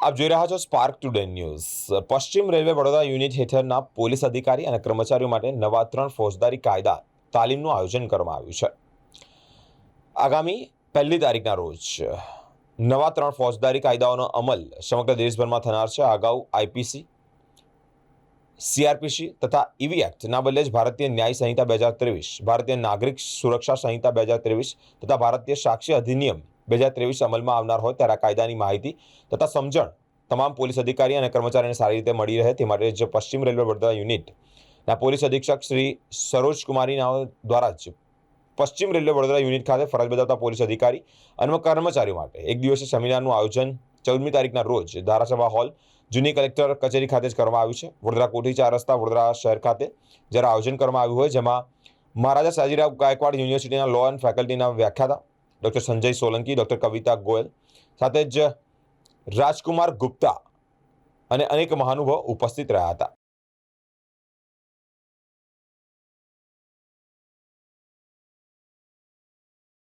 આપ જોઈ રહ્યા છો સ્પાર્ક ટુડે ન્યૂઝ પશ્ચિમ રેલવે વડોદરા યુનિટ હેઠળના પોલીસ અધિકારી અને કર્મચારીઓ માટે નવા ત્રણ ફોજદારી કાયદા તાલીમનું આયોજન કરવામાં આવ્યું છે. આગામી પહેલી તારીખના રોજ નવા ત્રણ ફોજદારી કાયદાઓનો અમલ સમગ્ર દેશભરમાં થનાર છે. અગાઉ આઈપીસી, સીઆરપીસી તથા ઈવી એક્ટના બદલે જ ભારતીય ન્યાય સંહિતા બે હજાર ત્રેવીસ, ભારતીય નાગરિક સુરક્ષા સંહિતા બે હજાર ત્રેવીસ તથા ભારતીય સાક્ષી અધિનિયમ બે હજાર ત્રેવીસ અમલમાં આવનાર હોય ત્યારે કાયદાની માહિતી તથા સમજણ તમામ પોલીસ અધિકારી અને કર્મચારીને સારી રીતે મળી રહે તે માટે જ પશ્ચિમ રેલવે વડોદરા યુનિટના પોલીસ અધિક્ષક શ્રી સરોજ કુમારીના દ્વારા જ પશ્ચિમ રેલવે વડોદરા યુનિટ ખાતે ફરજ બજાવતા પોલીસ અધિકારી અને કર્મચારીઓ માટે એક દિવસીય સેમિનારનું આયોજન ચૌદમી તારીખના રોજ ધારાસભા હોલ જૂની કલેક્ટર કચેરી ખાતે જ કરવામાં આવ્યું છે. વડોદરા કોઠી ચાર રસ્તા, વડોદરા શહેર ખાતે જ્યારે આયોજન કરવામાં આવ્યું હોય, જેમાં મહારાજા સાજીરાવ ગાયકવાડ યુનિવર્સિટીના લો એન્ડ ફેકલ્ટીના વ્યાખ્યાતા ડૉક્ટર સંજય સોલંકી, ડૉક્ટર કવિતા ગોયલ સાથે જ રાજકુમાર ગુપ્તા અને અનેક મહાનુભાવ ઉપસ્થિત રહ્યા હતા.